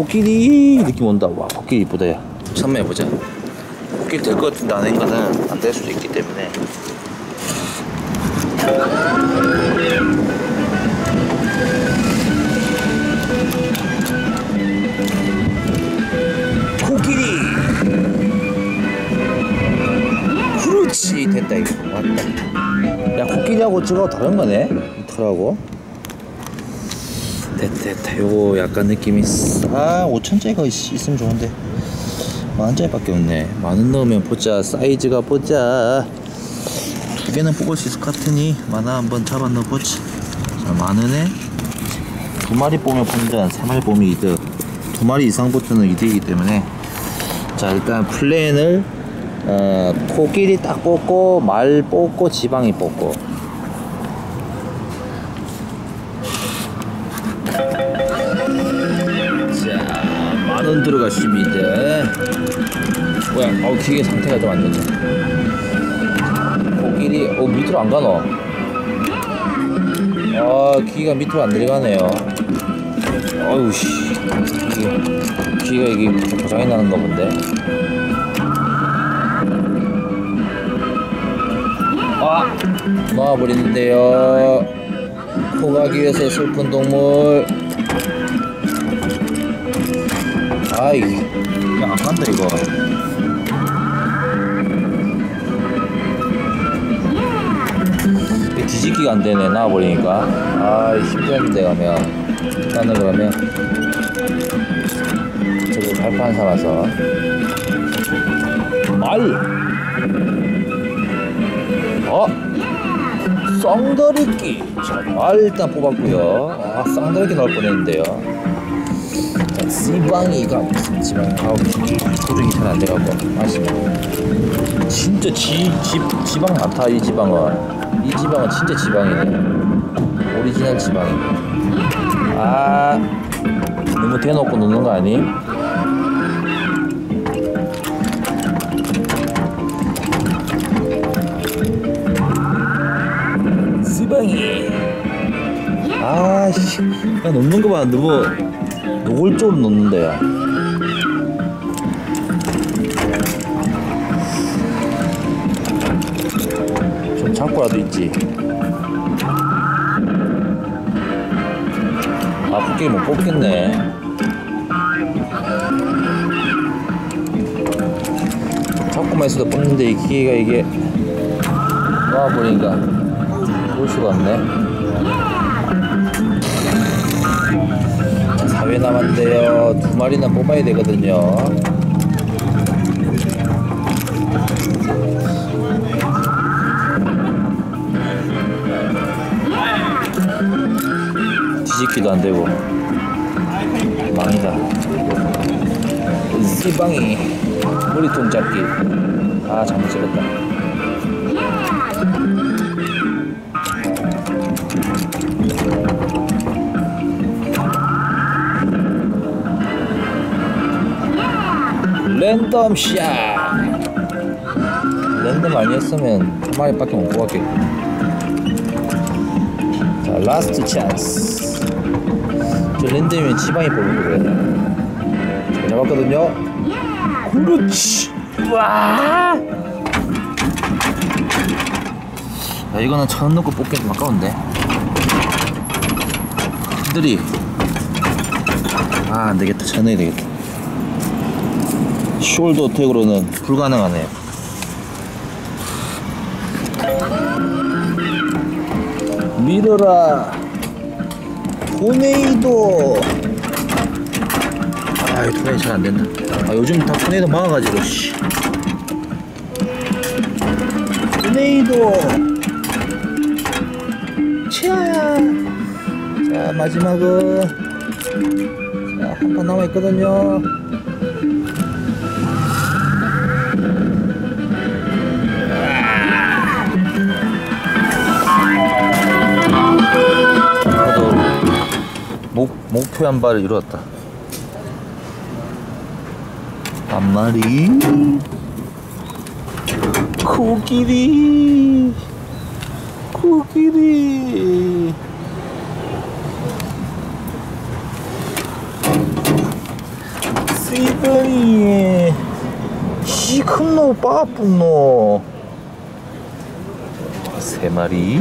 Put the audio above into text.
코끼리 느낌 온다. 와 코끼리 이쁘다 야. 참매 해보자. 코끼리 될 것 같은데 아닌 거는 안 될 수도 있기 때문에. 코끼리. 그렇지 됐다 이거 왔다. 야 코끼리하고 저거 다른 거네 이 털하고. 됐다 됐다 요거 약간 느낌이 아 5천짜리가 있 으면 좋은데. 만원짜리 밖에 없네. 만원 넣으면 보자. 사이즈가 보자. 두 개는 뽑을 수 있을 것 같으니 만화 한번 잡아 넣어보자. 자 만원에 두 마리 뽑으면 본전 세 마리 뽑으면 이득. 두 마리 이상부터는 이득이기 때문에. 자 일단 플랜을 어, 코끼리 딱 뽑고 말 뽑고 지방이 뽑고 만 원 들어갔습니다. 뭐야, 어, 기계 상태가 좀 안 좋네. 코끼리, 어, 밑으로 안 가노? 아, 기계가 밑으로 안 내려가네요. 어휴, 씨. 이게, 기계가 이게 고장이 나는가 본데. 아! 놓아버리는데요. 코 가기 위해서 슬픈 동물. 아이, 야, 안 간다, 이거. 이 뒤집기가 안 되네, 나와버리니까. 아, 힘들었는데, 가면. 나는 그러면, 저기 발판 삼아서. 말! 어? 쌍다리끼. 자, 말 일단 뽑았고요 아, 쌍다리끼 넣을 뻔했는데요. 자, 지방이가 무슨 지방 아우 소중이 잘 안 돼가고 아쉽네. 진짜 지, 지, 지방 많다 이 지방은. 이 지방은 진짜 지방이네. 오리지널 지방이네. 아 너무 대놓고 놓는 거 아니? 아씨 야 놓는 거봐 너무 노골적으로 야좀 잡고라도 있지. 아 코끼리 못 뽑겠네. 잡고만 있어도 뽑는데 이 기계가 이게 놓아버리니까 볼 수가 없네 남았는데요. 두 마리는 뽑아야 되거든요. 뒤집기도 안 되고 망이다. 씨방이 머리통 잡기. 아 잘못 찍었다. 랜덤 샷. 랜덤 아니었으면 한 마리밖에 못 뽑았겠고 자 라스트 찬스. 저 랜덤이면 지방이 뽑을 거예요. 잘 잡았거든요. 그렇지. 와! 야, 이거는 천 원 넣고 뽑기 좀 아까운데. 흔들이. 아 안되겠다. 천 원이 되겠다 숄더 택으로는 불가능하네요. 밀어라 토네이도. 아 토네이도 잘 안된다 아 요즘 다 토네이도 막아가지고 씨. 토네이도. 치아야. 자 마지막은. 자 한 판 남아있거든요 목, 목표 한 발을 이루었다. 한 마리. 코끼리. 코끼리. 삐거니 시큰노 빠쁜노 세 마리